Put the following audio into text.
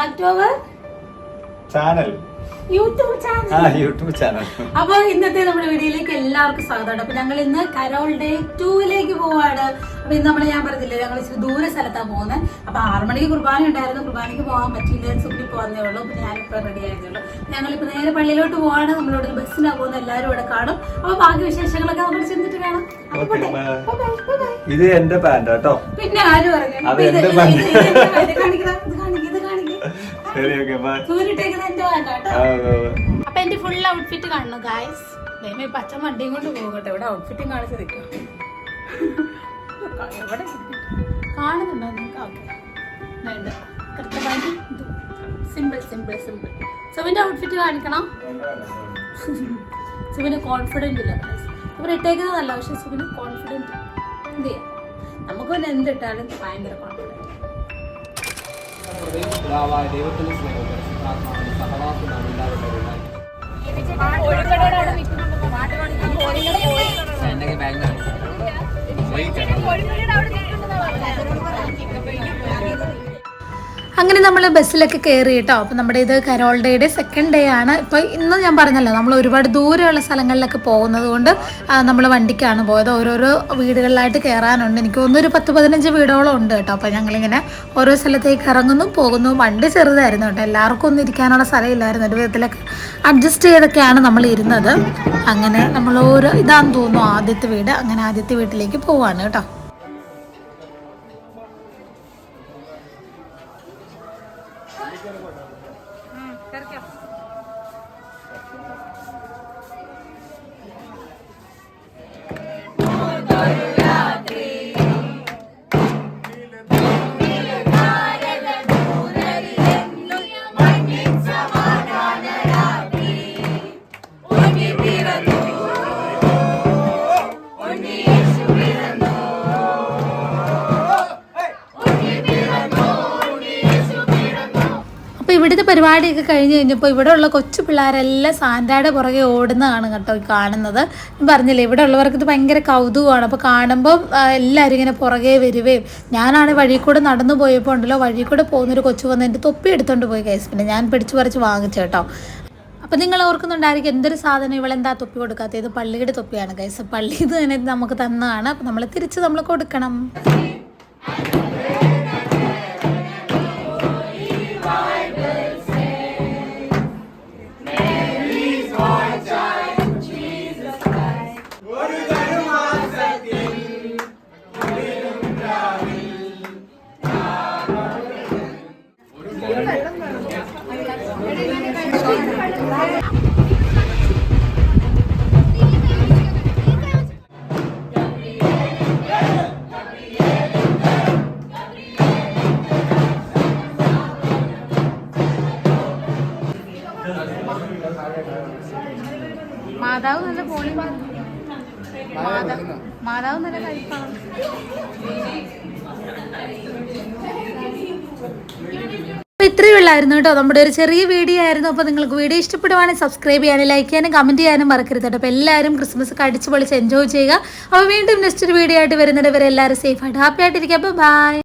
Welcome back to അവർ channel YouTube ആ YouTube channel അപ്പൊ ഇന്നത്തെ നമ്മുടെ വീഡിയോയിലേക്ക് എല്ലാവർക്കും സ്വാഗതം അപ്പൊ ഞങ്ങൾ ഇന്ന് കരോൾ ഡേ ടൂവിലേക്ക് പോവാണ് അപ്പൊ ഇന്ന് നമ്മൾ ഞാൻ പറഞ്ഞില്ല ഞങ്ങൾ ഇച്ചിരി ദൂര സ്ഥലത്താണ് പോകുന്നത് അപ്പൊ ആറു മണിക്ക് കുർബാന ഉണ്ടായിരുന്നു കുർബാനയ്ക്ക് പോകാൻ പറ്റില്ല സുഖി പോകുന്നേ ഉള്ളൂ അപ്പൊ ഞാനിപ്പോ റെഡി ഞങ്ങൾ ഞങ്ങളിപ്പോ നേരെ പള്ളിയിലോട്ട് പോവാണ് നമ്മളിവിടെ ബസ്സിനാ പോകുന്നത് എല്ലാവരും ഇവിടെ കാണും അപ്പൊ ബാക്കി വിശേഷങ്ങളൊക്കെ നമ്മൾ ചെന്നിട്ട് കാണാം bye. ഇത് എന്റെ പാന്റ് കേട്ടോ പിന്നെ ആര് പറഞ്ഞു ശരി ഓക്കെ അപ്പൊ എന്റെ ഫുൾ ഔട്ട്ഫിറ്റ് കാണണം ഗായ്സ് ദൈവം ഈ പച്ച വണ്ടിയും കൊണ്ട് പോകട്ടെ. ഇവിടെ ഔട്ട്ഫിറ്റും കാണിച്ച് നിൽക്കാം. എവിടെ കാണുന്നുണ്ടോ? നിങ്ങൾക്ക് ഓക്കെ. വേണ്ട കൃത്യമായിട്ട് സിമ്പിൾ സിമ്പിൾ സിമ്പിൾ സുവിന്റെ ഔട്ട്ഫിറ്റ് കാണിക്കണം. സുവിന് കോൺഫിഡന്റ് ഇല്ല ഗായ്സ് ഇവർ ഇട്ടേക്കുന്നതല്ല പക്ഷെ സുവിന് കോൺഫിഡന്റ് എന്ത് ചെയ്യാം നമുക്ക് പിന്നെ എന്തിട്ടാലും ഭയങ്കര കോൺഫിഡന്റ് പിതാവായ ദൈവത്തിന്റെ സ്നേഹവും പരിശുദ്ധാത്മാവിന്റെ സഹവാസം നാം എല്ലാവരുടെ ഉണ്ടായി അങ്ങനെ നമ്മൾ ബസ്സിലൊക്കെ കയറി കേട്ടോ. അപ്പോൾ നമ്മുടെ ഇത് കരോൾ ഡേയുടെ സെക്കൻഡ് ഡേ ആണ്. ഇപ്പോൾ ഇന്ന് ഞാൻ പറഞ്ഞല്ലോ നമ്മൾ ഒരുപാട് ദൂരെയുള്ള സ്ഥലങ്ങളിലൊക്കെ പോകുന്നത് കൊണ്ട് നമ്മൾ വണ്ടിക്കാണ് പോയത്. ഓരോരോ വീടുകളിലായിട്ട് കയറാനുണ്ട് എനിക്ക് ഒരു പത്ത് പതിനഞ്ച് വീടുകളും ഉണ്ട് കേട്ടോ. അപ്പോൾ ഞങ്ങളിങ്ങനെ ഓരോ സ്ഥലത്തേക്ക് ഇറങ്ങുന്നു പോകുന്നു. വണ്ടി ചെറുതായിരുന്നു കേട്ടോ. എല്ലാവർക്കും ഒന്നും ഇരിക്കാനുള്ള സ്ഥലമില്ലായിരുന്നു. ഒരു വിധത്തിലൊക്കെ അഡ്ജസ്റ്റ് ചെയ്തൊക്കെയാണ് നമ്മൾ ഇരുന്നത്. അങ്ങനെ നമ്മൾ ഓരോ ഇതാന്ന് തോന്നുന്നു ആദ്യത്തെ വീട്. അങ്ങനെ ആദ്യത്തെ വീട്ടിലേക്ക് പോവാണ് കേട്ടോ. कर അപ്പോൾ ഇവിടുത്തെ പരിപാടിയൊക്കെ കഴിഞ്ഞ് കഴിഞ്ഞപ്പോൾ ഇവിടെ ഉള്ള കൊച്ചു പിള്ളേരെല്ലാം സാന്റയുടെ പുറകെ ഓടുന്നതാണ് കേട്ടോ ഈ കാണുന്നത്. പറഞ്ഞില്ലേ ഇവിടെ ഉള്ളവർക്ക് ഇത് ഭയങ്കര കൗതുകമാണ്. അപ്പോൾ കാണുമ്പോൾ എല്ലാവരും ഇങ്ങനെ പുറകെ വരുവേയും ഞാനാണ് വഴി കൂടെ നടന്നു പോയപ്പോൾ ഉണ്ടല്ലോ വഴി കൂടെ പോകുന്നൊരു കൊച്ചു വന്ന് എന്റെ തൊപ്പി എടുത്തുകൊണ്ട് പോയി കൈസ് പിന്നെ ഞാൻ പിടിച്ചു പറിച്ച് വാങ്ങിച്ചു കേട്ടോ. അപ്പം നിങ്ങൾ ഓർക്കുന്നുണ്ടായിരിക്കും എന്തൊരു സാധനം ഇവളെന്താ തൊപ്പി കൊടുക്കാത്തത്? ഇത് പള്ളിയുടെ തൊപ്പിയാണ് കൈസ് പള്ളി ഇത് തന്നെ നമുക്ക് തന്നതാണ് അപ്പം നമ്മൾ തിരിച്ച് നമ്മൾ കൊടുക്കണം. മാതാവ് നല്ല പോളി മാതാവ് നല്ല കഴിപ്പാണ് ഉള്ളായിരുന്നു കേട്ടോ. നമ്മുടെ ഒരു ചെറിയ വീഡിയോ ആയിരുന്നു. അപ്പോൾ നിങ്ങൾക്ക് വീഡിയോ ഇഷ്ടപ്പെടുവാണെങ്കിൽ സബ്സ്ക്രൈബ് ചെയ്യാനും ലൈക്ക് ചെയ്യാനും കമന്റ് ചെയ്യാനും മറക്കരുത് കേട്ടോ. അപ്പോൾ എല്ലാവരും ക്രിസ്മസ് ഒക്കെ അടിച്ച് പൊളിച്ച് എൻജോയ് ചെയ്യുക. അപ്പോൾ വീണ്ടും നെക്സ്റ്റ് ഒരു വീഡിയോ ആയിട്ട് വരുന്നത് വരെ എല്ലാവരും സേഫ് ആയിട്ട് ഹാപ്പി ആയിട്ടിരിക്കുക. അപ്പോൾ ബൈ